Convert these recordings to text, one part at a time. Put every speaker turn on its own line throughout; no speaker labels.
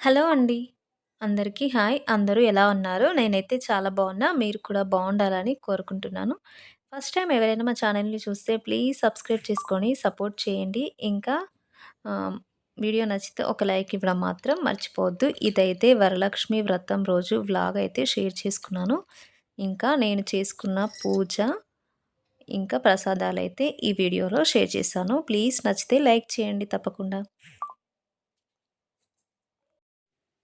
Hello అండి. అందరికీ hi. అందరూ ఎలా ఉన్నారు? నేనైతే చాలా బాగున్నా మీరు కూడా బాగుండాలని కోరుకుంటున్నాను. ఫస్ట్ టైం ఎవరైనా మా ఛానల్‌ని చూస్తే ప్లీజ్ సబ్స్క్రైబ్ చేసుకొని సపోర్ట్ చేయండి. ఇంకా వీడియో నచ్చితే ఒక లైక్ ఇవ్వడం మాత్రం మర్చిపోవద్దు. ఇదైతే వరలక్ష్మి వ్రతం రోజు వ్లాగ్ అయితే షేర్ చేసుకున్నాను. ఇంకా నేను చేసుకున్న పూజ, ఇంకా ప్రసాదాలు అయితే ఈ వీడియోలో షేర్ చేశాను. ప్లీజ్ నచ్చితే లైక్ చేయండి తప్పకుండా.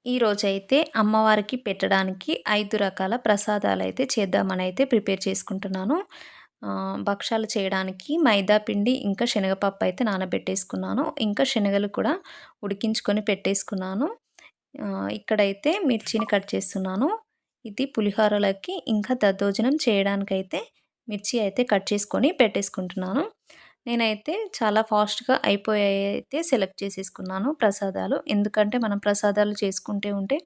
ఈరోజైతే అమ్మవారికి పెట్టడానికి ఐదు రకాల ప్రసాదాలు అయితే చేద్దామని చేద్దామనైతే ప్రిపేర్ చేసుకుంటున్నాను. భక్షాలు చేయడానికి మైదా పిండి, ఇంకా శనగపప్పు అయితే నానబెట్టేసుకున్నాను. ఇంకా శనగలు కూడా ఉడికించుకొని పెట్టేసుకున్నాను. ఇక్కడైతే మిర్చిని కట్ చేస్తున్నాను. ఇది పులిహోరలకి ఇంకా దద్దోజనం చేయడానికైతే మిర్చి అయితే కట్ చేసుకొని పెట్టేసుకుంటున్నాను. నేనైతే చాలా ఫాస్ట్‌గా అయిపోయాయి అయితే సెలెక్ట్ చేసేసుకున్నాను ప్రసాదాలు. ఎందుకంటే మనం ప్రసాదాలు చేసుకుంటే ఉంటే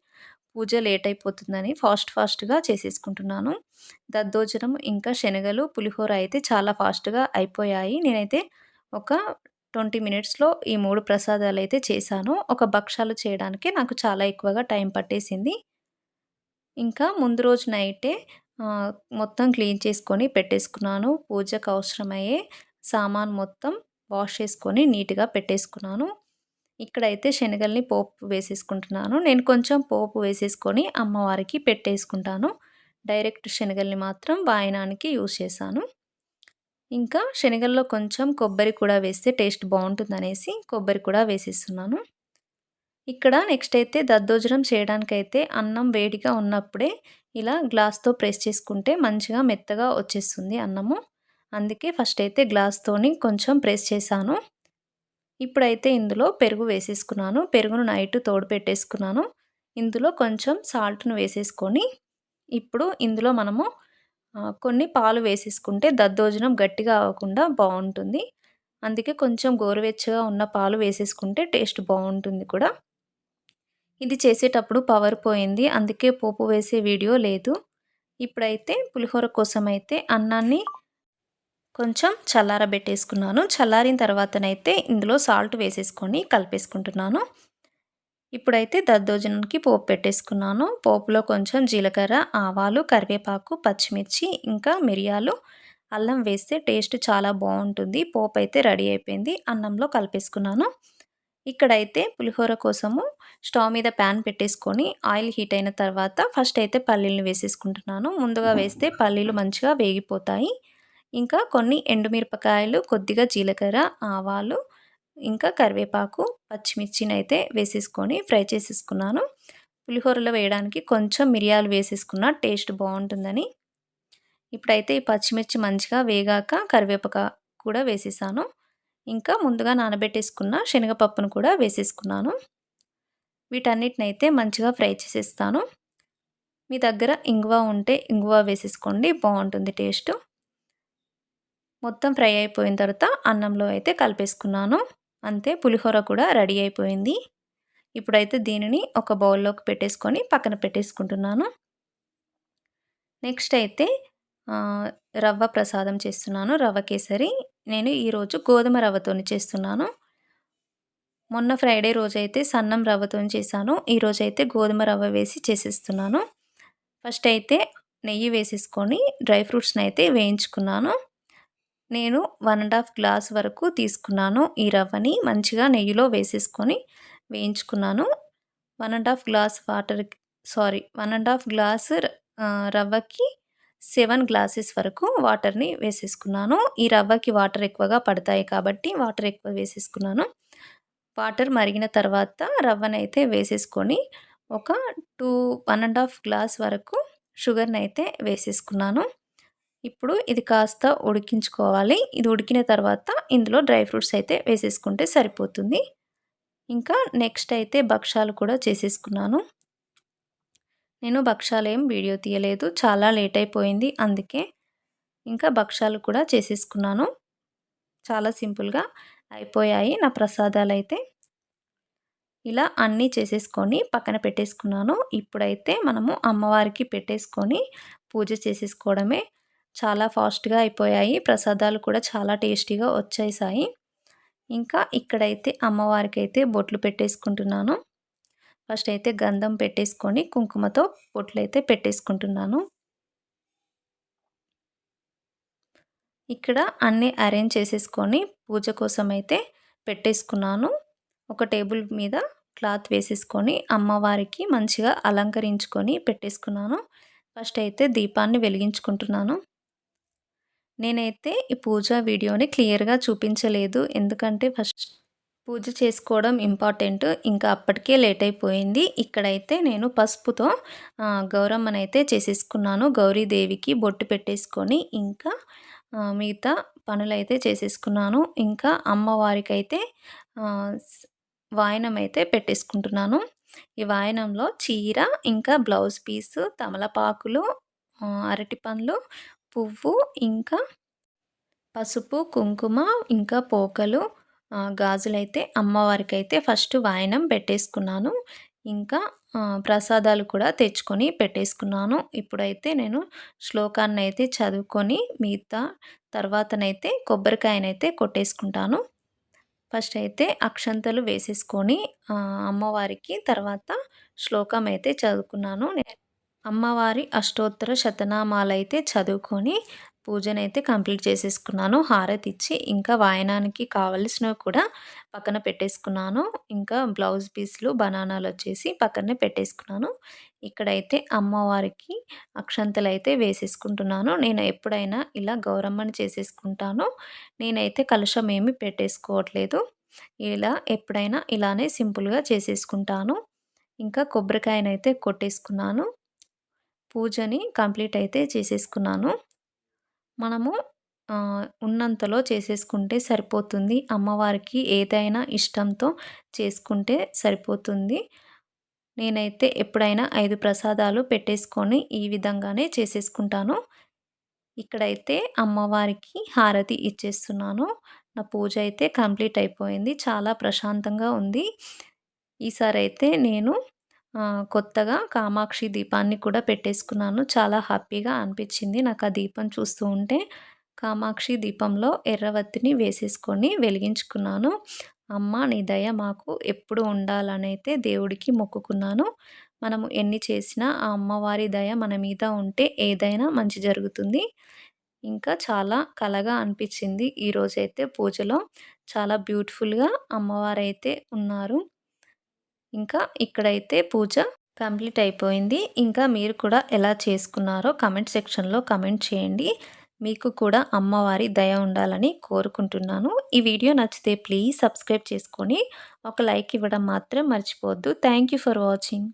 పూజ లేట్ అయిపోతుందని ఫాస్ట్ ఫాస్ట్‌గా చేసేసుకుంటున్నాను. దద్దోజనం ఇంకా శనగలు, పులిహోర అయితే చాలా ఫాస్ట్‌గా అయిపోయాయి. నేనైతే ఒక 20 మినిట్స్‌లో ఈ మూడు ప్రసాదాలు అయితే చేశాను. ఒక భక్షాలు చేయడానికి నాకు చాలా ఎక్కువగా టైం పట్టేసింది. ఇంకా ముందు రోజు నైటే మొత్తం క్లీన్ చేసుకొని పెట్టేసుకున్నాను. పూజకు అవసరమయ్యే సామాను మొత్తం వాష్ చేసుకొని నీట్‌గా పెట్టేసుకున్నాను. ఇక్కడైతే శనగల్ని పోపు వేసేసుకుంటున్నాను. నేను కొంచెం పోపు వేసేసుకొని అమ్మవారికి పెట్టేసుకుంటాను. డైరెక్ట్ శనగల్ని మాత్రం వాయనానికి యూజ్ చేశాను. ఇంకా శనగల్లో కొంచెం కొబ్బరి కూడా వేస్తే టేస్ట్ బాగుంటుందనేసి కొబ్బరి కూడా వేసేస్తున్నాను. ఇక్కడ నెక్స్ట్ అయితే దద్దోజనం చేయడానికైతే అన్నం వేడిగా ఉన్నప్పుడే ఇలా గ్లాస్‌తో ప్రెస్ చేసుకుంటే మంచిగా మెత్తగా వచ్చేస్తుంది అన్నము. అందుకే ఫస్ట్ అయితే గ్లాస్‌తోని కొంచెం ప్రెస్ చేశాను. ఇప్పుడైతే ఇందులో పెరుగు వేసేసుకున్నాను. పెరుగును నైట్ తోడు పెట్టేసుకున్నాను. ఇందులో కొంచెం సాల్ట్‌ను వేసేసుకొని ఇప్పుడు ఇందులో మనము కొన్ని పాలు వేసేసుకుంటే దద్దోజనం గట్టిగా అవ్వకుండా బాగుంటుంది అందుకే కొంచెం గోరువెచ్చగా ఉన్న పాలు వేసేసుకుంటే టేస్ట్ బాగుంటుంది కూడా. ఇది చేసేటప్పుడు పవర్ పోయింది. అందుకే పోపు వేసే వీడియో లేదు. ఇప్పుడైతే పులిహోర కోసం అయితే అన్నాన్ని కొంచెం చల్లారబెట్టేసుకున్నాను. చల్లారిన తర్వాతనైతే ఇందులో సాల్ట్ వేసేసుకొని కలిపేసుకుంటున్నాను. ఇప్పుడైతే దద్దోజనంకి పోపు పెట్టేసుకున్నాను. పోపులో కొంచెం జీలకర్ర, ఆవాలు, కరివేపాకు, పచ్చిమిర్చి, ఇంకా మిరియాలు, అల్లం వేస్తే టేస్ట్ చాలా బాగుంటుంది పోపు అయితే రెడీ అయిపోయింది. అన్నంలో కలిపేసుకున్నాను. ఇక్కడైతే పులిహోర కోసము స్టవ్ మీద ప్యాన్ పెట్టేసుకొని ఆయిల్ హీట్ అయిన తర్వాత ఫస్ట్ అయితే పల్లీలను వేసేసుకుంటున్నాను. ముందుగా వేస్తే పల్లీలు మంచిగా వేగిపోతాయి. ఇంకా కొన్ని ఎండుమిరపకాయలు, కొద్దిగా జీలకర్ర, ఆవాలు, ఇంకా కరివేపాకు, పచ్చిమిర్చినైతే వేసేసుకొని ఫ్రై చేసేసుకున్నాను. పులిహోరలో వేయడానికి కొంచెం మిరియాలు వేసేసుకున్న టేస్ట్ బాగుంటుందని ఇప్పుడైతే ఈ పచ్చిమిర్చి మంచిగా వేగాక కరివేపాకు కూడా వేసేసాను. ఇంకా ముందుగా నానబెట్టేసుకున్న శనగపప్పును కూడా వేసేసుకున్నాను. వీటన్నిటినైతే మంచిగా ఫ్రై చేసేస్తాను. మీ దగ్గర ఇంగువ ఉంటే ఇంగువ వేసేసుకోండి బాగుంటుంది టేస్టు. మొత్తం ఫ్రై అయిపోయిన తర్వాత అన్నంలో అయితే కలిపేసుకున్నాను. అంతే పులిహోర కూడా రెడీ అయిపోయింది. ఇప్పుడైతే దీనిని ఒక బౌల్‌లోకి పెట్టేసుకొని పక్కన పెట్టేసుకుంటున్నాను. నెక్స్ట్ అయితే రవ్వ ప్రసాదం చేస్తున్నాను. రవ్వ కేసరి. నేను ఈరోజు గోధుమ రవ్వతోని చేస్తున్నాను. మొన్న ఫ్రైడే రోజైతే సన్నం రవ్వతోని చేశాను. ఈరోజైతే గోధుమ రవ్వ వేసి చేసేస్తున్నాను. ఫస్ట్ అయితే నెయ్యి వేసేసుకొని డ్రై ఫ్రూట్స్ని అయితే వేయించుకున్నాను. నేను వన్ అండ్ హాఫ్ గ్లాస్ వరకు తీసుకున్నాను. ఈ రవ్వని మంచిగా నెయ్యిలో వేసేసుకొని వేయించుకున్నాను. One and half glass water sorry one and half glass రవ్వకి seven glasses వరకు వాటర్‌ని వేసేసుకున్నాను. ఈ రవ్వకి వాటర్ ఎక్కువగా పడతాయి కాబట్టి వాటర్ ఎక్కువ వేసేసుకున్నాను. వాటర్ మరిగిన తర్వాత రవ్వనైతే వేసేసుకొని ఒక 2 1 ½ గ్లాస్ వరకు షుగర్‌నైతే వేసేసుకున్నాను. ఇప్పుడు ఇది కాస్త ఉడికించుకోవాలి. ఇది ఉడికిన తర్వాత ఇందులో డ్రై ఫ్రూట్స్ అయితే వేసేసుకుంటే సరిపోతుంది. ఇంకా నెక్స్ట్ అయితే భక్షాలు కూడా చేసేసుకున్నాను. నేను భక్షాలు ఏం వీడియో తీయలేదు. చాలా లేట్ అయిపోయింది. అందుకే ఇంకా భక్షాలు కూడా చేసేసుకున్నాను. చాలా సింపుల్‌గా అయిపోయాయి నా ప్రసాదాలు అయితే ఇలా అన్నీ చేసేసుకొని పక్కన పెట్టేసుకున్నాను. ఇప్పుడైతే మనము అమ్మవారికి పెట్టేసుకొని పూజ చేసేసుకోవడమే. చాలా ఫాస్ట్‌గా అయిపోయాయి. ప్రసాదాలు కూడా చాలా టేస్టీగా వచ్చేసాయి. ఇంకా ఇక్కడైతే అమ్మవారికైతే బొట్లు పెట్టేసుకుంటున్నాను. ఫస్ట్ అయితే గంధం పెట్టేసుకొని కుంకుమతో బొట్లు అయితే పెట్టేసుకుంటున్నాను ఇక్కడ అన్నీ అరేంజ్ చేసేసుకొని పూజ కోసం అయితే పెట్టేసుకున్నాను ఒక టేబుల్ మీద క్లాత్ వేసేసుకొని అమ్మవారికి మంచిగా అలంకరించుకొని పెట్టేసుకున్నాను ఫస్ట్ అయితే దీపాన్ని వెలిగించుకుంటున్నాను నేనైతే ఈ పూజ వీడియోని క్లియర్గా చూపించలేదు. ఎందుకంటే ఫస్ట్ పూజ చేసుకోవడం ఇంపార్టెంట్. ఇంకా అప్పటికే లేట్ అయిపోయింది. ఇక్కడైతే నేను పసుపుతో గౌరమ్మనైతే చేసేసుకున్నాను. గౌరీదేవికి బొట్టు పెట్టేసుకొని ఇంకా మిగతా పనులైతే చేసేసుకున్నాను. ఇంకా అమ్మవారికి అయితే వాయనం అయితే పెట్టేసుకుంటున్నాను. ఈ వాయనంలో చీర ఇంకా బ్లౌజ్ పీసు తమలపాకులు అరటి పండ్లు పువ్వు ఇంకా పసుపు కుంకుమ ఇంకా పోకలు గాజులైతే అమ్మవారికి అయితే ఫస్ట్ వాయనం పెట్టేసుకున్నాను. ఇంకా ప్రసాదాలు కూడా తెచ్చుకొని పెట్టేసుకున్నాను. ఇప్పుడైతే నేను శ్లోకాన్ని అయితే చదువుకొని మిగతా తర్వాతనైతే కొబ్బరికాయనైతే కొట్టేసుకుంటాను. ఫస్ట్ అయితే అక్షంతలు వేసేసుకొని అమ్మవారికి తర్వాత శ్లోకం అయితే చదువుకున్నాను. అమ్మవారి అష్టోత్తర శతనామాలైతే చదువుకొని పూజనైతే కంప్లీట్ చేసేసుకున్నాను. హారతి ఇచ్చి ఇంకా వాయనానికి కావలసినవి కూడా పక్కన పెట్టేసుకున్నాను. ఇంకా బ్లౌజ్ పీస్లు బనానాలు వచ్చేసి పక్కనే పెట్టేసుకున్నాను. ఇక్కడైతే అమ్మవారికి అక్షంతలు అయితే వేసేసుకుంటున్నాను. నేను ఎప్పుడైనా ఇలా గౌరమ్మని చేసేసుకుంటాను. నేనైతే కలుషం ఏమి పెట్టేసుకోవట్లేదు. ఇలా ఎప్పుడైనా ఇలానే సింపుల్గా చేసేసుకుంటాను. ఇంకా కొబ్బరికాయనైతే కొట్టేసుకున్నాను. పూజని కంప్లీట్ అయితే చేసేసుకున్నాను. మనము ఉన్నంతలో చేసేసుకుంటే సరిపోతుంది. అమ్మవారికి ఏదైనా ఇష్టంతో చేసుకుంటే సరిపోతుంది. నేనైతే ఎప్పుడైనా ఐదు ప్రసాదాలు పెట్టేసుకొని ఈ విధంగానే చేసేసుకుంటాను. ఇక్కడైతే అమ్మవారికి హారతి ఇచ్చేస్తున్నాను. నా పూజ అయితే కంప్లీట్ అయిపోయింది. చాలా ప్రశాంతంగా ఉంది. ఈసారి అయితే నేను కొత్తగా కామాక్షి దీపాన్ని కూడా పెట్టేసుకున్నాను. చాలా హ్యాపీగా అనిపించింది నాకు ఆ దీపం చూస్తూ ఉంటే. కామాక్షి దీపంలో ఎర్రవత్తిని వేసేసుకొని వెలిగించుకున్నాను. అమ్మ నీ దయ మాకు ఎప్పుడు ఉండాలనైతే దేవుడికి మొక్కుకున్నాను. మనము ఎన్ని చేసినా ఆ అమ్మవారి దయ మన మీద ఉంటే ఏదైనా మంచి జరుగుతుంది. ఇంకా చాలా కలగా అనిపించింది ఈరోజైతే పూజలో. చాలా బ్యూటిఫుల్గా అమ్మవారైతే ఉన్నారు. ఇంకా ఇక్కడైతే పూజ కంప్లీట్ అయిపోయింది. ఇంకా మీరు కూడా ఎలా చేసుకున్నారో కమెంట్ సెక్షన్లో కమెంట్ చేయండి. మీకు కూడా అమ్మవారి దయ ఉండాలని కోరుకుంటున్నాను. ఈ వీడియో నచ్చితే ప్లీజ్ సబ్స్క్రైబ్ చేసుకొని ఒక లైక్ ఇవ్వడం మాత్రం మర్చిపోవద్దు. Thank for watching.